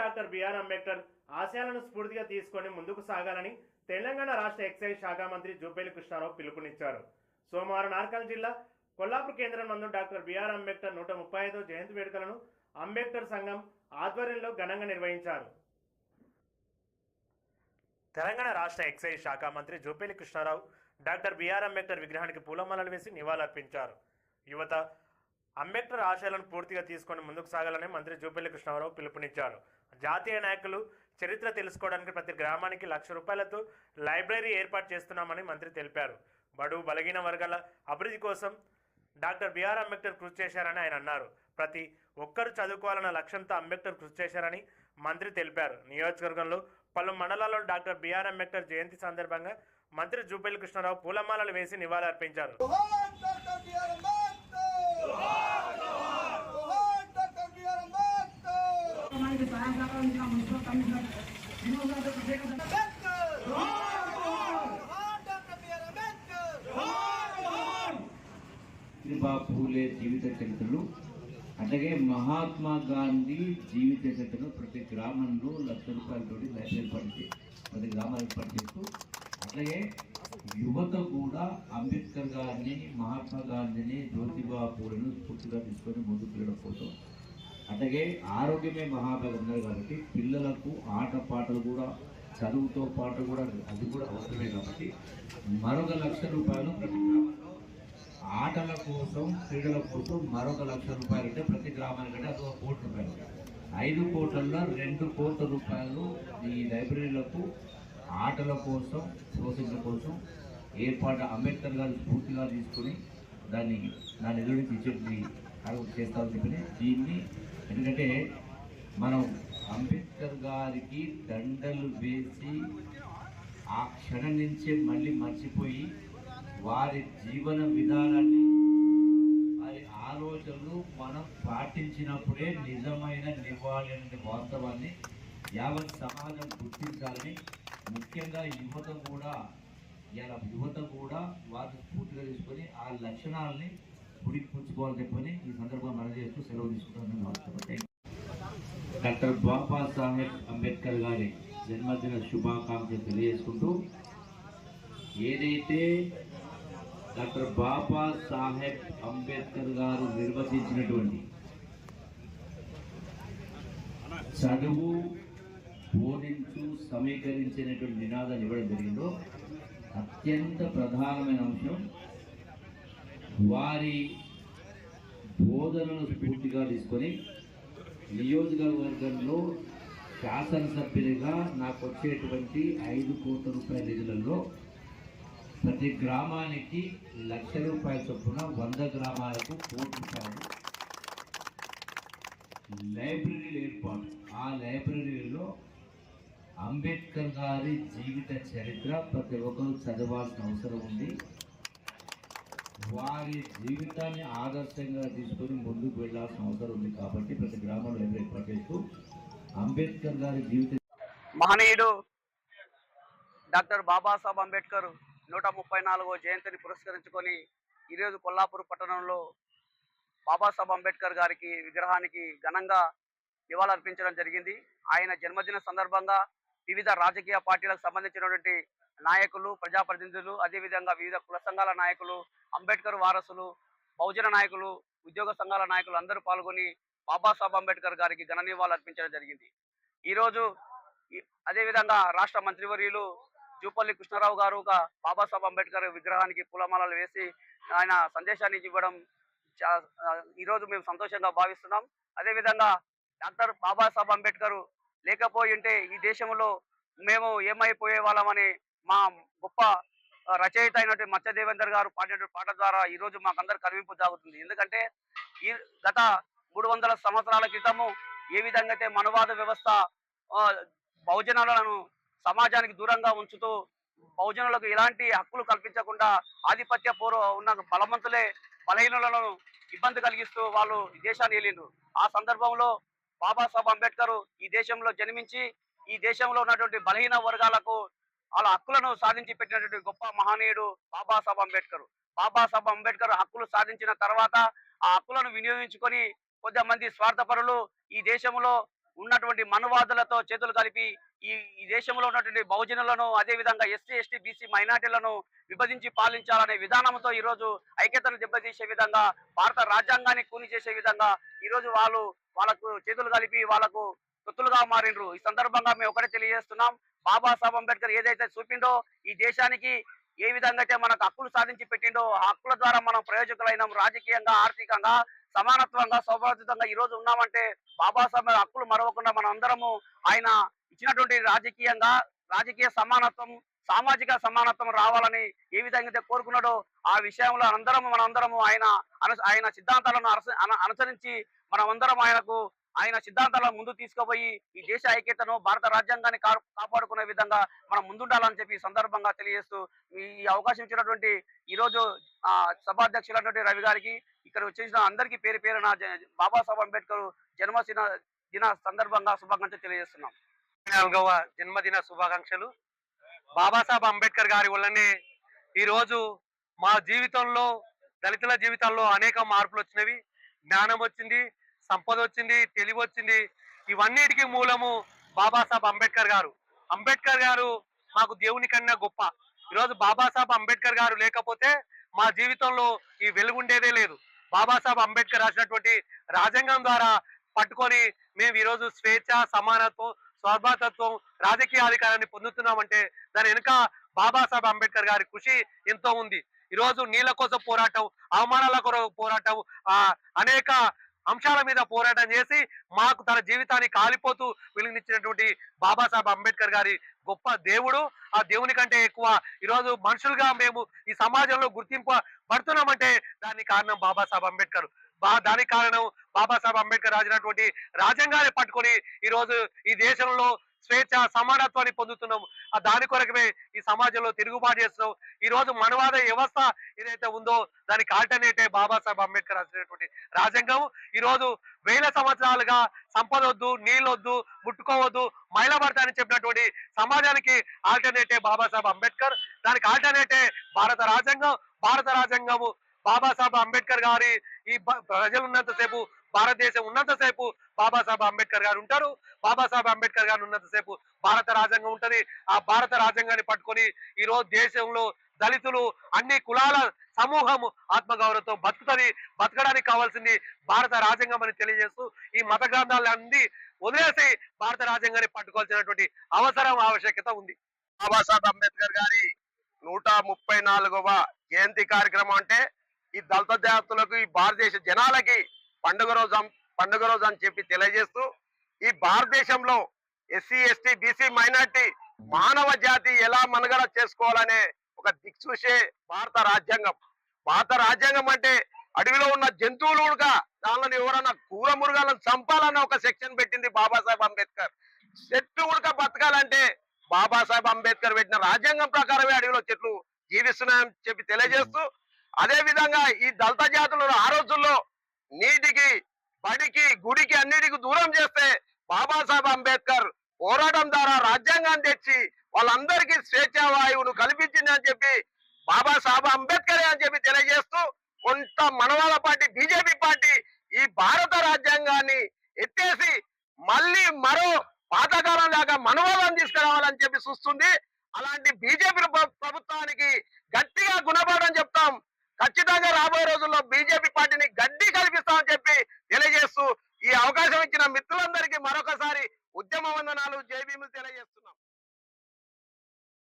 Doctor BR Ambedkar ఆశయాలను స్ఫూర్తిగా తీసుకొని ముందుకు సాగాలని తెలంగాణ రాష్ట్ర ఎక్సైజ్ శాఖ మంత్రి జూపేలి కృష్ణారావు పిలుపునిచ్చారు. సోమవారం నార్కల్ జిల్లా కొల్లాపూర్ కేంద్రం నందు డాక్టర్ బిఆర్ అంబేద్కర్ నూట ముప్పై ఐదో జయంతి వేడుకలను అంబేద్కర్ సంఘం ఆధ్వర్యంలో ఘనంగా నిర్వహించారు. తెలంగాణ రాష్ట్ర ఎక్సైజ్ శాఖ మంత్రి Jupalli Krishnarao doctor B R Ambedkar విగ్రహానికి పూలమాలలు వేసి నివాళులర్పించారు. యువత అంబేద్కర్ ఆశయాలను పూర్తిగా తీసుకొని ముందుకు సాగాలని మంత్రి జూపల్లి కృష్ణారావు పిలుపునిచ్చారు. జాతీయ నాయకులు చరిత్ర తెలుసుకోవడానికి ప్రతి గ్రామానికి లక్ష రూపాయలతో లైబ్రరీ ఏర్పాటు చేస్తున్నామని మంత్రి తెలిపారు. బడువు బలహీన వర్గాల అభివృద్ధి కోసం డాక్టర్ బిఆర్ అంబేద్కర్ కృషి చేశారని ఆయన అన్నారు. ప్రతి ఒక్కరు చదువుకోవాలన్న లక్ష్యంతో అంబేద్కర్ కృషి చేశారని మంత్రి తెలిపారు. నియోజకవర్గంలో పలు మండలాల్లో డాక్టర్ బిఆర్ అంబేద్కర్ జయంతి సందర్భంగా మంత్రి జూపల్లి కృష్ణారావు పూలమాలలు వేసి నివాళులర్పించారు జోహార్ డాక్టర్ బిఆర్ అంబేద్కర్ జోహార్ డాక్టర్ బిఆర్ అంబేద్కర్ మనకి సహాయ సహకారం మున్సిపల్ కమిషనర్ శ్రీనివాస్ గారికి ప్రత్యేక అంబేద్కర్ పూలే జీవిత చరిత్రలు అలాగే మహాత్మా గాంధీ జీవిత చరిత్రను ప్రతి గ్రామంలో లక్ష రూపాయలతో లైబ్రరీ పడితే ప్రతి గ్రామాలకు పనిచేస్తూ అట్లాగే యువత కూడా అంబేద్కర్ గారిని మహాత్మా గాంధీని జ్యోతిబా పూలను స్ఫూర్తిగా తీసుకొని ముందుకు వెళ్ళడం కోసం అలాగే ఆరోగ్యమే మహాభాగం ఉన్నారు కాబట్టి పిల్లలకు ఆట పాటలు కూడా చదువుతో పాటు కూడా అది కూడా అవసరమే కాబట్టి మరొక లక్ష రూపాయలు ప్రతి గ్రామంలో ఆటల కోసం క్రీడల కోసం మరొక లక్ష రూపాయలు అంటే ప్రతి గ్రామానికంటే ఒక కోటి రూపాయలు. ఐదు కోట్లలో రెండు కోట్ల రూపాయలు ఈ లైబ్రరీలకు ఆటల కోసం ప్రోత్సహించడం కోసం ఏర్పాటు అంబేద్కర్ గారు స్ఫూర్తిగా తీసుకొని దాన్ని నా నిధుడికి తీర్చి చేస్తామని చెప్పి దీన్ని ఎందుకంటే మనం అంబేద్కర్ గారికి దండలు వేసి ఆ క్షణం నుంచే మళ్ళీ మర్చిపోయి వారి జీవన విధానాన్ని వారి ఆలోచనలు మనం పాటించినప్పుడే నిజమైన నివాళి అనే వాస్తవాన్ని యావత్ సమాజం గుర్తించాలని ముఖ్యంగా యువత కూడా ఇలా యువత కూడా వాటిని పూర్తిగా తీసుకొని ఆ లక్షణాలని పుడిపుచ్చుకోవాలని చెప్పని ఈ సందర్భంగా మనం చేస్తూ సెలవు తీసుకుంటాను నమస్కారం డాక్టర్ బాబాసాహెబ్ అంబేద్కర్ గారి జన్మదిన శుభాకాంక్షలు తెలియజేసుకుంటూ ఏదైతే డాక్టర్ బాబా సాహెబ్ అంబేద్కర్ గారు నిర్వచించినటువంటి చదువు బోధించు సమీకరించినటువంటి నినాదాలు ఇవ్వడం జరిగిందో అత్యంత ప్రధానమైన అంశం వారి బోధనను స్ఫూర్తిగా తీసుకొని నియోజకవర్గంలో శాసనసభ్యులుగా నాకు వచ్చేటువంటి ఐదు కోట్ల రూపాయల నిధులలో ప్రతి గ్రామానికి లక్ష రూపాయల చొప్పున వంద గ్రామాలకు కోటి రూపాయలు లైబ్రరీలు ఏర్పాటు. ఆ లైబ్రరీలో అంబేద్కర్ గారి జీవిత చరిత్ర ప్రతి ఒక్కరూ చదవాల్సిన అవసరం ఉంది. వారి జీవితాన్ని ఆదర్శంగా తీసుకొని ముందుకు వెళ్ళాల్సిన అవసరం ఉంది కాబట్టి ప్రతి గ్రామంలో ఏర్పాటు చేస్తూ అంబేద్కర్ గారి జీవిత మహనీయుడు డాక్టర్ బాబాసాహెబ్ అంబేద్కర్ నూట ముప్పై నాలుగో జయంతిని పురస్కరించుకొని ఈరోజు కొల్లాపూర్ పట్టణంలో బాబాసాహెబ్ అంబేద్కర్ గారికి విగ్రహానికి ఘనంగా నివాళులర్పించడం జరిగింది. ఆయన జన్మదిన సందర్భంగా వివిధ రాజకీయ పార్టీలకు సంబంధించినటువంటి నాయకులు ప్రజాప్రతినిధులు అదేవిధంగా వివిధ కుల సంఘాల నాయకులు అంబేద్కర్ వారసులు బహుజన నాయకులు ఉద్యోగ సంఘాల నాయకులు అందరూ పాల్గొని బాబాసాహెబ్ అంబేద్కర్ గారికి ఘన నివాళులు అర్పించడం జరిగింది. ఈరోజు అదేవిధంగా రాష్ట్ర మంత్రివర్యులు జూపల్లి కృష్ణారావు గారు బాబాసాహెబ్ అంబేద్కర్ విగ్రహానికి పూలమాలలు వేసి ఆయన సందేశాన్ని ఇవ్వడం చా- ఈరోజు మేము సంతోషంగా భావిస్తున్నాం. అదేవిధంగా డాక్టర్ బాబాసాహెబ్ అంబేద్కర్ లేకపోయి ఉంటే ఈ దేశంలో మేము ఏమైపోయే వాళ్ళమని మా గొప్ప రచయిత అయినటువంటి మత్స్య దేవేందర్ గారు పాడినటువంటి పాట ద్వారా ఈరోజు మాకందరు కనువింపు జాగుతుంది ఎందుకంటే ఈ గత మూడు వందల సంవత్సరాల క్రితము ఏ విధంగా అయితే మనవాద వ్యవస్థ ఆ, సమాజానికి దూరంగా ఉంచుతూ బహుజనులకు ఎలాంటి హక్కులు కల్పించకుండా ఆధిపత్య పూర్వ ఉన్న బలవంతులే బలహీనులను ఇబ్బంది కలిగిస్తూ వాళ్ళు దేశాన్ని వెళ్ళిండ్రు ఆ సందర్భంలో బాబాసాహెబ్ అంబేద్కర్ ఈ దేశంలో జన్మించి ఈ దేశంలో ఉన్నటువంటి బలహీన వర్గాలకు వాళ్ళ హక్కులను సాధించి పెట్టినటువంటి గొప్ప మహనీయుడు బాబాసాహెబ్ అంబేద్కర్. బాబాసాహెబ్ అంబేద్కర్ హక్కులు సాధించిన తర్వాత ఆ హక్కులను వినియోగించుకొని కొంతమంది స్వార్థపరులు ఈ దేశంలో ఉన్నటువంటి మనువాదులతో చేతులు కలిపి ఈ ఈ దేశంలో ఉన్నటువంటి బహుజనులను అదే విధంగా ఎస్సీ ఎస్టీ బీసీ మైనార్టీలను విభజించి పాలించాలనే విధానంతో ఈ రోజు ఐక్యతను దెబ్బతీసే విధంగా భారత రాజ్యాంగాన్ని కూని చేసే విధంగా ఈ రోజు వాళ్ళు వాళ్ళకు చేతులు కలిపి వాళ్ళకు తొత్తులుగా మారిండ్రు. ఈ సందర్భంగా మేము ఒకటే తెలియజేస్తున్నాం. బాబాసాహెబ్ అంబేద్కర్ ఏదైతే చూపిండో ఈ దేశానికి ఏ విధంగా అయితే మనకు హక్కులు సాధించి పెట్టిండో ఆ హక్కుల ద్వారా మనం ప్రయోజకులైనాం. రాజకీయంగా ఆర్థికంగా సమానత్వంగా సౌభాగ్యంగా ఈ రోజు ఉన్నామంటే బాబాసాహెబ్ హక్కులు మరవకుండా మనం అందరము ఆయన ఇచ్చినటువంటి రాజకీయంగా రాజకీయ సమానత్వం సామాజిక సమానత్వం రావాలని ఏ విధంగా అయితే కోరుకున్నాడో ఆ విషయంలో అందరము మనందరము ఆయన ఆయన సిద్ధాంతాలను అనుసరించి మనమందరం ఆయనకు ఆయన సిద్ధాంతాలను ముందు తీసుకుపోయి ఈ దేశ ఐక్యతను భారత రాజ్యాంగాన్ని కాపాడుకునే విధంగా మనం ముందుండాలని చెప్పి సందర్భంగా తెలియజేస్తూ ఈ అవకాశం ఇచ్చినటువంటి ఈ రోజు ఆ సభాధ్యక్షులైనటువంటి రవి గారికి ఇక్కడ వచ్చేసిన అందరికీ పేరు పేరున బాబాసాహెబ్ అంబేద్కర్ జన్మదిన దిన సందర్భంగా శుభాకాంక్షలు తెలియజేస్తున్నాం. నాలుగవ జన్మదిన శుభాకాంక్షలు. బాబాసాహెబ్ అంబేద్కర్ గారి వల్లనే ఈరోజు మా జీవితంలో దళితుల జీవితాల్లో అనేక మార్పులు వచ్చినవి. జ్ఞానం వచ్చింది సంపద వచ్చింది తెలివి వచ్చింది. ఇవన్నిటికీ మూలము బాబాసాహెబ్ అంబేద్కర్ గారు. అంబేద్కర్ గారు మాకు దేవుని కన్నా గొప్ప. ఈరోజు బాబాసాహెబ్ అంబేద్కర్ గారు లేకపోతే మా జీవితంలో ఈ వెలుగుండేదే లేదు. బాబాసాహెబ్ అంబేద్కర్ రాసినటువంటి రాజ్యాంగం ద్వారా పట్టుకొని మేము ఈరోజు స్వేచ్ఛ సమానత్వం స్వర్భాతత్వం రాజకీయ అధికారాన్ని పొందుతున్నామంటే దాని వెనుక బాబాసాహెబ్ అంబేద్కర్ గారి కృషి ఎంతో ఉంది. ఈరోజు నీళ్ళ కోసం పోరాటం అవమానాల కొరకు పోరాటం ఆ అనేక అంశాల మీద పోరాటం చేసి మాకు తన జీవితాన్ని కాలిపోతూ వెలుగునిచ్చినటువంటి బాబాసాహెబ్ అంబేద్కర్ గారి గొప్ప దేవుడు. ఆ దేవుని కంటే ఎక్కువ ఈరోజు మనుషులుగా మేము ఈ సమాజంలో గుర్తింపు పడుతున్నామంటే దానికి కారణం బాబాసాహెబ్ అంబేద్కర్. దానికి కారణం బాబాసాహెబ్ అంబేద్కర్ రాసినటువంటి రాజ్యాంగాన్ని పట్టుకొని ఈ రోజు ఈ దేశంలో స్వేచ్ఛ సమానత్వాన్ని పొందుతున్నాం. ఆ దాని కొరకమే ఈ సమాజంలో తిరుగుబాటు చేస్తున్నాం. ఈ రోజు మనవాద వ్యవస్థ ఏదైతే ఉందో దానికి ఆల్టర్నేటే బాబాసాహెబ్ అంబేద్కర్ రాసినటువంటి రాజ్యాంగం. ఈ రోజు వేల సంవత్సరాలుగా సంపద వద్దు నీళ్ళొద్దు ముట్టుకోవద్దు మైలబడతా అని చెప్పినటువంటి సమాజానికి ఆల్టర్నేటే బాబాసాహెబ్ అంబేద్కర్ దానికి ఆల్టర్నేటే భారత రాజ్యాంగం. భారత రాజ్యాంగము బాబాసాహెబ్ అంబేద్కర్ గారి ఈ ప్రజలు ఉన్నంతసేపు భారతదేశం ఉన్నంతసేపు బాబాసాహెబ్ అంబేద్కర్ గారు ఉంటారు. బాబాసాహెబ్ అంబేద్కర్ గారు ఉన్నంతసేపు భారత రాజ్యాంగం ఉంటది. ఆ భారత రాజ్యాంగాన్ని పట్టుకొని ఈ రోజు దేశంలో దళితులు అన్ని కులాల సమూహము ఆత్మగౌరవంతో బతుకుతుంది. బతకడానికి కావాల్సింది భారత రాజ్యాంగం అని తెలియజేస్తూ ఈ మత గ్రంథాలన్నీ వదిలేసి భారత రాజ్యాంగాన్ని పట్టుకోవాల్సినటువంటి అవసరం ఆవశ్యకత ఉంది. బాబాసాహెబ్ అంబేద్కర్ గారి నూట ముప్పై నాలుగవ జయంతి కార్యక్రమం అంటే ఈ దళిత జాతులకు ఈ భారతదేశ జనాలకి పండుగ రోజు పండుగ రోజు అని చెప్పి తెలియజేస్తూ ఈ భారతదేశంలో ఎస్సీ ఎస్టీ బీసీ మైనార్టీ మానవ జాతి ఎలా మనుగడ చేసుకోవాలనే ఒక దిక్సూసే భారత రాజ్యాంగం. భారత రాజ్యాంగం అంటే అడవిలో ఉన్న జంతువులు కూడా దానిలో ఎవరన్నా కూర మురుగాలను చంపాలన్న ఒక సెక్షన్ పెట్టింది బాబాసాహెబ్ అంబేద్కర్. చెట్టు ఉడక బతకాలంటే బాబాసాహెబ్ అంబేద్కర్ పెట్టిన రాజ్యాంగం ప్రకారమే అడవిలో చెట్లు జీవిస్తున్నాయని చెప్పి తెలియజేస్తూ అదే విధంగా ఈ దళిత జాతులు ఆ రోజుల్లో నీటికి బడికి గుడికి అన్నిటికి దూరం చేస్తే బాబాసాహెబ్ అంబేద్కర్ పోరాటం ద్వారా రాజ్యాంగాన్ని తెచ్చి వాళ్ళందరికీ స్వేచ్ఛావాయువును కల్పించింది అని చెప్పి బాబాసాహెబ్ అంబేద్కర్ అని చెప్పి తెలియజేస్తూ కొంత మనవాల పార్టీ బీజేపీ పార్టీ ఈ భారత రాజ్యాంగాన్ని ఎత్తేసి మళ్ళీ మరో పాతకాలం లాగా మనవాళ్ళని తీసుకురావాలని చెప్పి చూస్తుంది. అలాంటి బీజేపీ ప్రభుత్వానికి గట్టిగా గుణపాఠం చెప్తాం. ఖచ్చితంగా రాబోయే రోజుల్లో బీజేపీ పార్టీని గడ్డి కల్పిస్తామని చెప్పి తెలియజేస్తూ ఈ అవకాశం ఇచ్చిన మిత్రులందరికీ మరొకసారి ఉద్యమ వందనాలు. జైభీములు తెలియజేస్తున్నాం.